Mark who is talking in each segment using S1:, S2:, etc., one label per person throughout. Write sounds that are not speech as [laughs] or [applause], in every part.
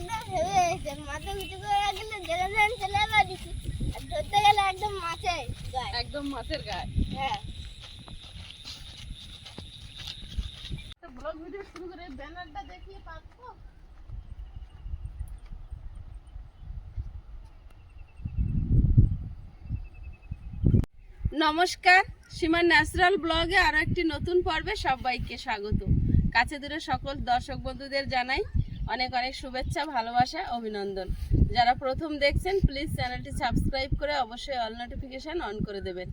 S1: একদম হেভি হয়েছে মাথা উঁচু করে রাখলে জেলে ধান চলে বাড়িছি আর ধরতে গেলে একদম মাছে গায়ে।
S2: একদম মাছের গায়ে।
S1: হ্যাঁ।
S2: ব্লগ ভিডিও শুরু করে ব্যানারটা দেখিয়ে পাবো নমস্কার সীমা ন্যাচারাল ব্লগে আরও একটি নতুন পর্বে সবাইকে স্বাগত। কাছে দূরে সকল দর্শক বন্ধুদের জানাই অনেক অনেক শুভেচ্ছা, ভালোবাসা, অভিনন্দন। যারা প্রথম দেখছেন প্লিজ চ্যানেলটি সাবস্ক্রাইব করে অবশ্যই অল নোটিফিকেশন অন করে দেবেন।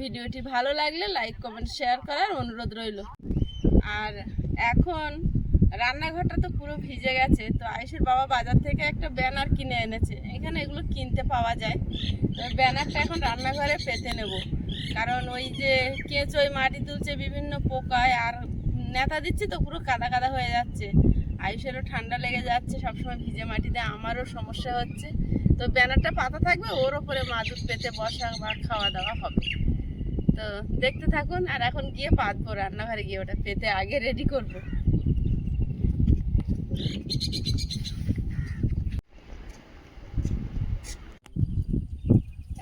S2: ভিডিওটি ভালো লাগলে লাইক কমেন্ট শেয়ার করার অনুরোধ রইল। আর এখন রান্নাঘরটা তো পুরো ভিজে গেছে, তো আয়ুষের বাবা বাজার থেকে একটা ব্যানার কিনে এনেছে। এখানে এগুলো কিনতে পাওয়া যায়। তো ব্যানারটা এখন রান্নাঘরে পেতে নেব। কারণ ওই যে কেঁচোয় মাটি তুলছে বিভিন্ন পোকায়, আর নেতা দিচ্ছে তো পুরো কাদা কাদা হয়ে যাচ্ছে। আয়ুষেরও ঠান্ডা লেগে যাচ্ছে, সবসময় ভিজে মাটিতে আমারও সমস্যা হচ্ছে। তো ব্যানারটা পাতা থাকবে, ওর ওপরে মাদুর পেতে বসা বা খাওয়া দাওয়া হবে। তো দেখতে থাকুন, আর এখন গিয়ে পাতবো রান্নাঘরে গিয়ে ওটা পেতে আগে রেডি করব।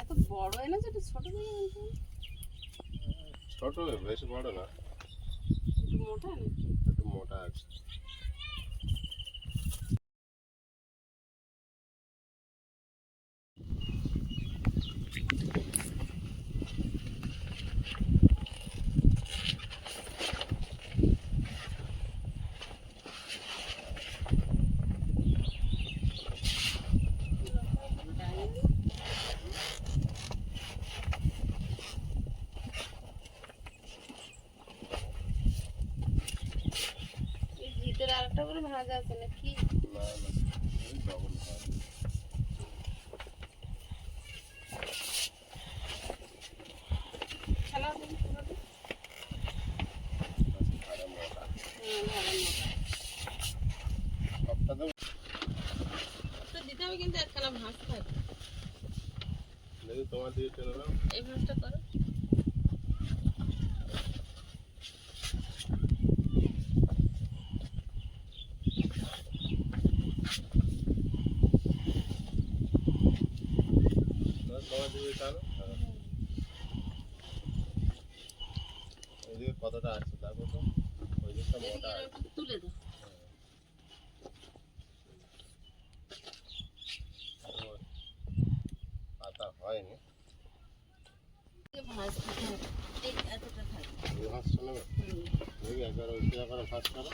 S2: এত বড় ছোট
S3: ছোট, বেশি বড় না।
S2: মোটা এনেছে
S3: একটু মোটা আছে
S2: আরেকটা করে ভাজা আছে নাকি? দিতে হবে কিন্তু একখানা ভাঁজ থাকে
S3: দেখি তোমার চলে
S2: এই ভাঁজটা করো
S3: না, তোমার দিকে টানো হ্যাঁ। ওইদিকে কতটা আছে তারপর তো ওই দিকটা মোটা
S2: তুলে দাও।
S3: পাতা হয়নি।
S2: এই ভাঁজ এই এতটা
S3: মাছটা
S2: হুম।
S3: দেখি একবার ওই কিরা ফাঁস করো।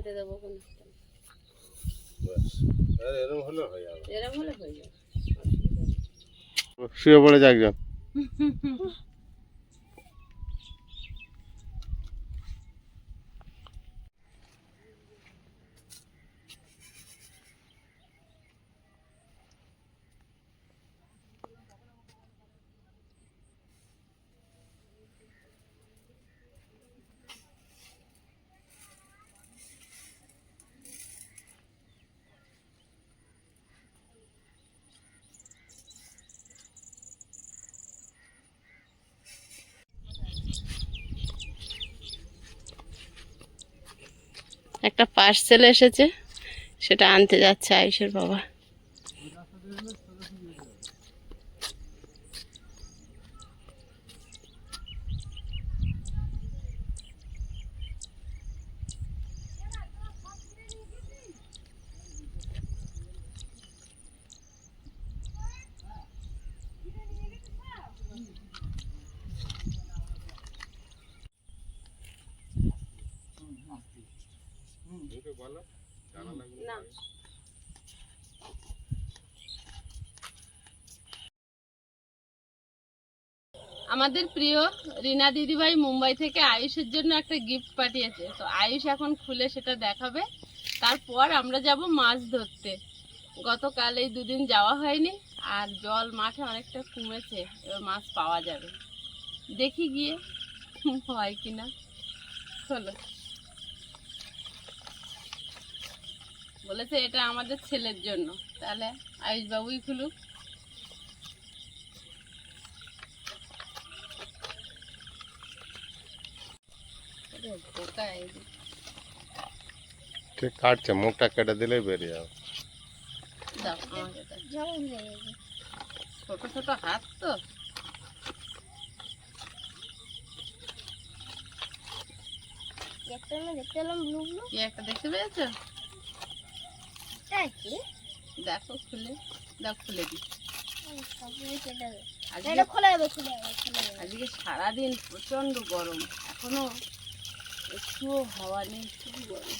S2: পেতে দেবো কোনো
S3: ব্যাস। হলে হয়ে যাবে।
S2: এরকম হলে হয়ে যাবে।
S3: শুয়ে পড়ে যাক যাও
S2: একটা পার্সেল এসেছে সেটা আনতে যাচ্ছে আয়ুষের বাবা।
S3: বলো
S2: না। আমাদের প্রিয় রিনা দিদিভাই মুম্বাই থেকে আয়ুষের জন্য একটা গিফট পাঠিয়েছে। তো আয়ুষ এখন খুলে সেটা দেখাবে। তারপর আমরা যাব মাছ ধরতে। গতকাল এই দুদিন যাওয়া হয়নি আর জল মাঠে অনেকটা কমেছে এবার মাছ পাওয়া যাবে। দেখি গিয়ে হয় কিনা। চলো। বলেছে এটা আমাদের ছেলের জন্য। তাহলে আয়ুষ বাবুই খুলুক।
S3: ঠিক কাটছে? মুখটা কেটে দিলেই বেরিয়ে যাবে।
S2: ছোট ছোট হাত তো।
S1: একটা দেখতে পেলাম ব্লু ব্লু।
S2: একটা দেখতে পেয়েছ? দেখো খুলে দাও খুলে দি।
S1: সবগুলো কেটে দেবে
S2: আজকে সারাদিন প্রচণ্ড গরম। এখনও একটুও হাওয়া নেই খুবই গরম।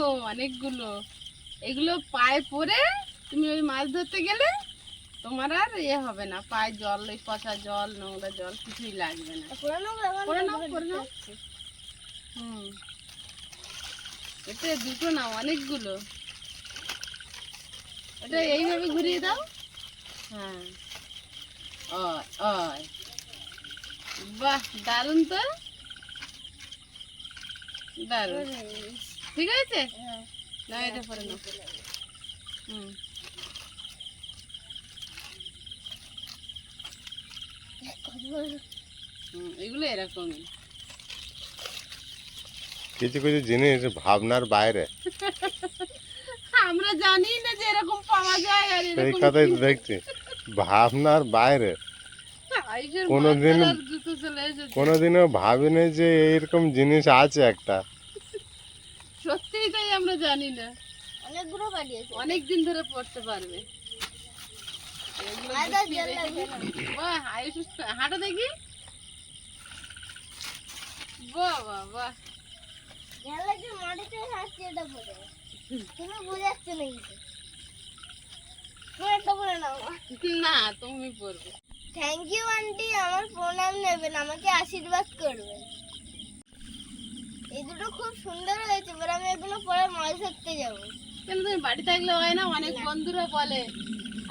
S2: ও অনেকগুলো। এগুলো পায়ে পরে তুমি ওই মাছ ধরতে গেলে তোমার আর ইয়ে হবে না পায়ে জল ওই পচা জল নোংরা জল কিছুই লাগবে না।
S1: করে নাও
S2: করে নাও। হুম। এতে দুটো না অনেকগুলো। এটা এইভাবে ঘুরিয়ে দাও। হ্যাঁ। অয় অয়। বাহ দারুণ তো। দারুণ। ঠিক আছে
S1: হ্যাঁ।
S2: না এটা পরে নাও। হুম। এগুলো এরকমই।
S3: কিছু কিছু জিনিস ভাবনার বাইরে।
S2: আমরা জানি না যে এরকম পাওয়া যায় আর
S3: সেই
S2: এরকম
S3: কথাই তো দেখছি। ভাবনার বাইরে। কোনোদিন- কোনোদিনও ভাবিনি যে এইরকম জিনিস আছে একটা।
S2: সত্যিই তাই আমরা জানি না।
S1: অনেকগুলো কাটিয়েছে
S2: অনেক দিন ধরে পড়তে পারবে এগুলো
S1: আর তার
S2: গুছিয়ে
S1: জল
S2: রেখে-
S1: লাগবে না।
S2: বাহ আয়ুষ হাঁটা দেখি। বাহ বাহ বাহ।
S1: তুমি বোঝাচ্ছে না তুমি
S2: না পড়বে
S1: থ্যাংক ইউ আন্টি আমার প্রণাম নেবেন আমাকে আশীর্বাদ করবেন। এই দুটো খুব সুন্দর হয়েছে এবার আমি এগুলো পরে মাছ ধরতে যাব।
S2: কেন তুমি বাড়ি থাকলে হয় না অনেক বন্ধুরা বলে।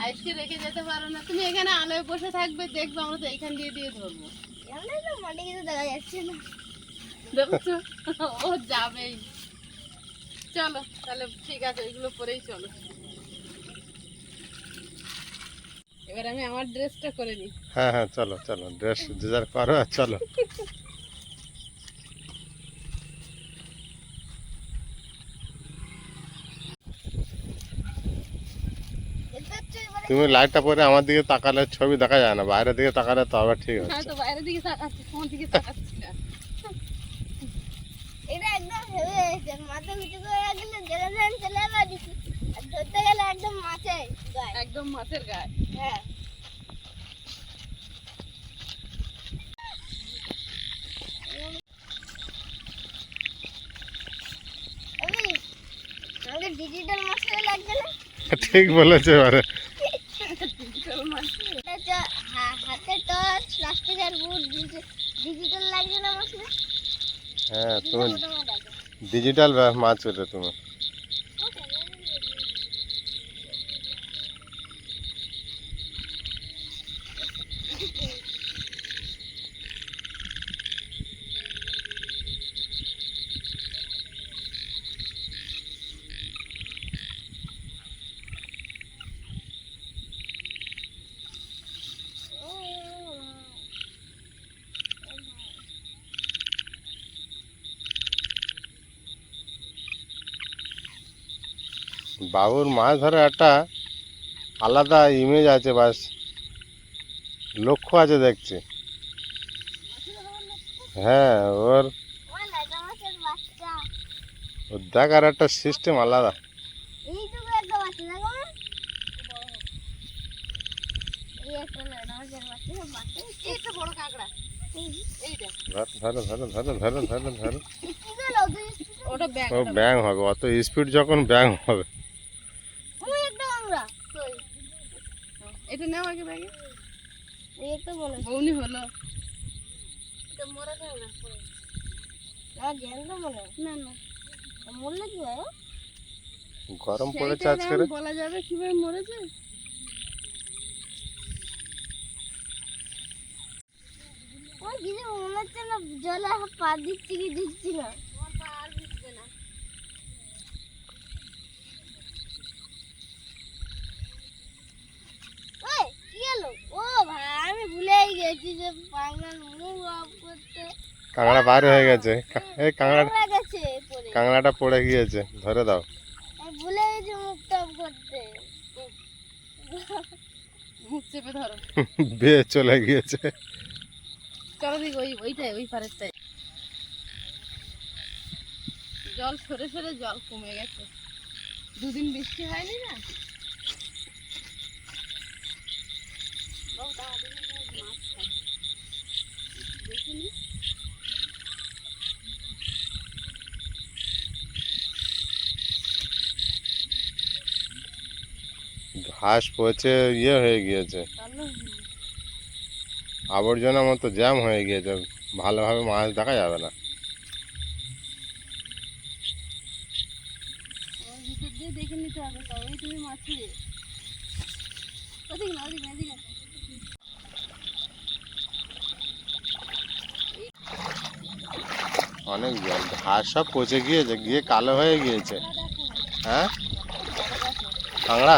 S2: আইসকে রেখে যেতে পারো না। তুমি এখানে আলোয় বসে থাকবে দেখবে আমরা তো এইখান দিয়ে দিয়ে ধরবো।
S1: জানলে কিছু দেখা যাচ্ছে না।
S2: দেখছ? ও যাবেই। চলো তাহলে ঠিক আছে এগুলো পরেই চলো। এবার আমি আমার ড্রেসটা করে নিই।
S3: হ্যাঁ হ্যাঁ চলো চলো ড্রেস যে যার করো চলো
S1: দেখতে পাচ্ছ এবারে
S3: তুমি লাইটটা পরে আমার দিকে তাকালে ছবি দেখা যায় না। বাইরের দিকে তাকালে তো আবার ঠিক
S2: হ্যাঁ
S3: আছে
S2: তো বাইরের দিকে তাকাচ্ছি তোমার দিকে তাকাচ্ছি না।
S1: এটা একদম হেভি হয়েছে মাথা উঁচু করে রাখলে জেলে ধান চলে বাড়িছি আর ধরতে গেলে একদম মাছে গায়ে।
S2: একদম মাছের গায়ে।
S1: হ্যাঁ। ডিজিটাল মাছটা লাগছে না?
S3: ঠিক বলেছে এবারে
S2: ডিজিটাল মাছ
S1: এটা হচ্ছে হা- হাতে টর্চ প্লাস্টিকের বুট ডিজিটাল লাগছে না মাছটা
S3: হ্যাঁ তুমি
S1: মোটা মোটা আছে।
S3: ডিজিটাল মাছ ওটা তুমি বাবুর মাছ ধরে একটা আলাদা ইমেজ আছে বাস। লক্ষ্য আছে দেখছি। হ্যাঁ ওর ওর দেখার একটা সিস্টেম আলাদা। ও ব্যাং হবে অত স্পিড যখন ব্যাং হবে
S1: ওই একটা আমরা কই
S2: এটা নাও আগে ব্যাগে
S1: এই একটা মনে হয়।
S2: বৌনি হলো।
S1: এটা মরে না না মনে
S2: না না।
S1: মরলে কি হয়?
S3: গরম পড়েছে
S2: সেইটা
S3: আজকে
S2: বলা যাবে কীভাবে মরেছে?
S1: আমার কিছু মনে হচ্ছে না জলে পা দিচ্ছি কি দিচ্ছি না ওই, কি হলো? ও ভাই আমি ভুলেই গেছি যে পাগলার মুখ অফ করতে।
S3: কাঁকড়া বার হয়ে গেছে। এই কাঁকড়া কাঁকড়াটা পড়ে গিয়েছে। ধরে দাও।
S1: ভুলে গেছি মুখটা অফ করতে।
S2: মুখ চেপে ধরো। [laughs]
S3: বেয়ে চলে গিয়েছে।
S2: চলো দিক ওই ওইটাই ওই পারেরটাই জল সরে সরে জল কমে গেছে। দুদিন বৃষ্টি হয়নি না?
S3: ফাঁস পচে ইয়ে হয়ে গিয়েছে। আবর্জনা মতো জ্যাম হয়ে গিয়েছে, ভালোভাবে মাছ দেখা যাবে না। অনেক জল, ঘাস সব পচে গিয়েছে, গিয়ে কালো হয়ে গিয়েছে। হ্যাঁ? কাঁকড়া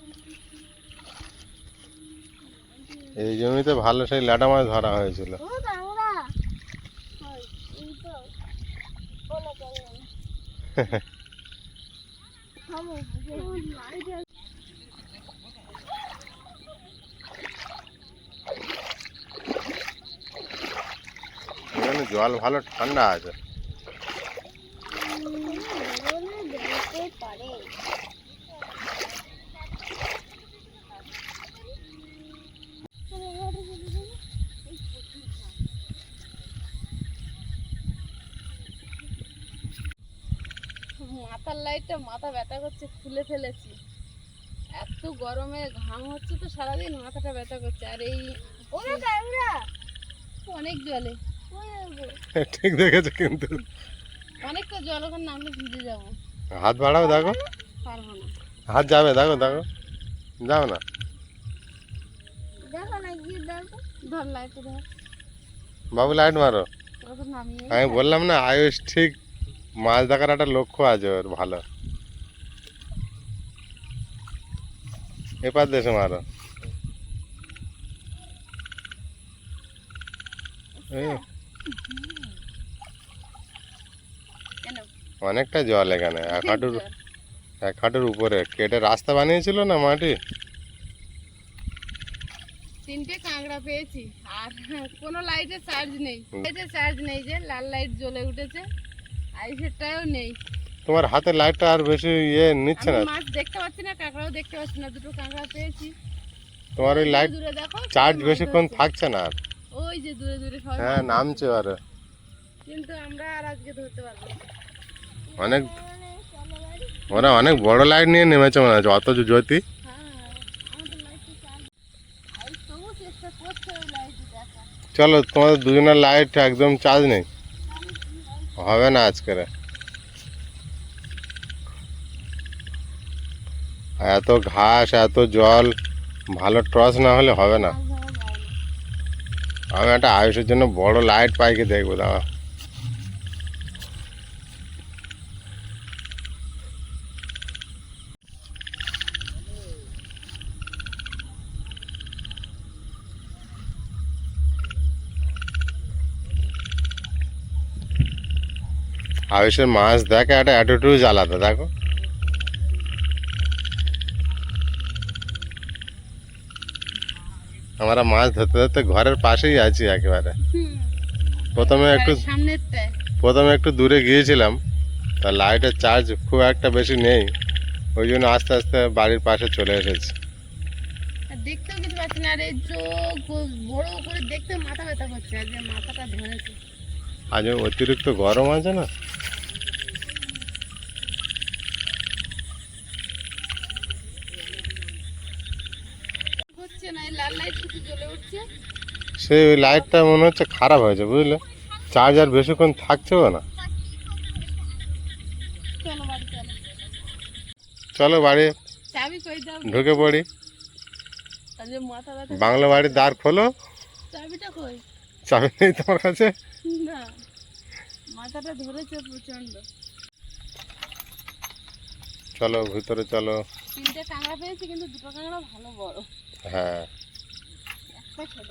S2: এই
S3: জমিতে ভালো সেই ল্যাটা মাছ ধরা হয়েছিল। জল ভালো ঠান্ডা আছে।
S2: মাথার মাথা ব্যথা করছে খুলে ফেলেছি। এত গরমে ঘাম হচ্ছে তো সারাদিন মাথাটা ব্যথা করছে। আর এই
S1: ওরে
S2: অনেক জলে।
S3: ঠিক দেখেছ কিন্তু।
S2: অনেকটা জল ওখানে নামলে ভিজে যাব।
S3: হাত বাড়াও দেখো।
S2: পারব না।
S3: হাত যাবে দেখো দেখো। যাও না।
S1: দেখো না গিয়ে দেখো।
S2: ধর লাইটটা ধর।
S3: বাবু লাইট মারো। আমি বললাম না আয়ুষ ঠিক মাছ দেখার একটা লক্ষ্য আছে ওর ভালো। এপার দেশে মারো। অনেকটা জল এখানে, এক হাঁটুর এক হাঁটুর উপরে। কেটে রাস্তা বানিয়েছিল না মাটি?
S2: তিনটে কাঁকড়া পেয়েছি। আর কোনো লাইটের চার্জ নেই। চার্জ নেই যে, লাল লাইট জ্বলে উঠেছে। আইসেরটাও নেই।
S3: তোমার হাতে লাইটটা আর বেশি ইয়ে নিচ্ছে না।
S2: মাছ দেখতে পাচ্ছি না কাঁকড়াও দেখতে পাচ্ছি না দুটো কাঁকড়া পেয়েছি।
S3: তোমার ওই লাইট চার্জ বেশিক্ষণ থাকছে না আর।
S2: ওই যে দূরে দূরে
S3: হ্যাঁ নামছে আর।
S2: কিন্তু আমরা আর আজকে ধরতে পারব
S3: অনেক ওরা অনেক বড় লাইট নিয়ে নেমেছে মনে হচ্ছে অত জ্যোতি। চলো তোমাদের দুজনের লাইট একদম চার্জ নেই। হবে না আজকের। এত ঘাস, এত জল, ভালো টর্চ না হলে হবে না। আমি একটা আয়ুষের জন্য বড় লাইট পাইকে দেখব, দাঁড়া। আয়ুষের মাছ দেখে একটা অ্যাটিটিউড আলাদা দেখো। আমরা মাছ ধরতে ধরতে ঘরের পাশেই আছি একেবারে। প্রথমে একটু প্রথমে একটু দূরে গিয়েছিলাম তা লাইটের চার্জ খুব একটা বেশি নেই ওই জন্য আস্তে আস্তে বাড়ির পাশে চলে এসেছি।
S2: আর দেখতেও কিছু পাচ্ছি না আর এই চোখ বড় করে দেখতে মাথা ব্যথা করছে আর মাথাটা ধরেছে।
S3: আজ অতিরিক্ত গরম আছে না
S2: হচ্ছে না এই লাল লাইট শুধু জ্বলে উঠছে
S3: সেই ওই লাইটটা মনে হচ্ছে খারাপ হয়েছে বুঝলে? চার্জ আর বেশিক্ষণ থাকছেও না।
S2: চলো বাড়ি
S3: ঢুকে পড়ি। বাংলা বাড়ির দ্বার খোলো। চাবি নেই তোমার কাছে? চলো ভিতরে চলো।
S2: তিনটে কাঁকড়া পেয়েছি কিন্তু দুটো কাঁকড়া ভালো বড়।
S3: হ্যাঁ।
S2: একটা ছোট।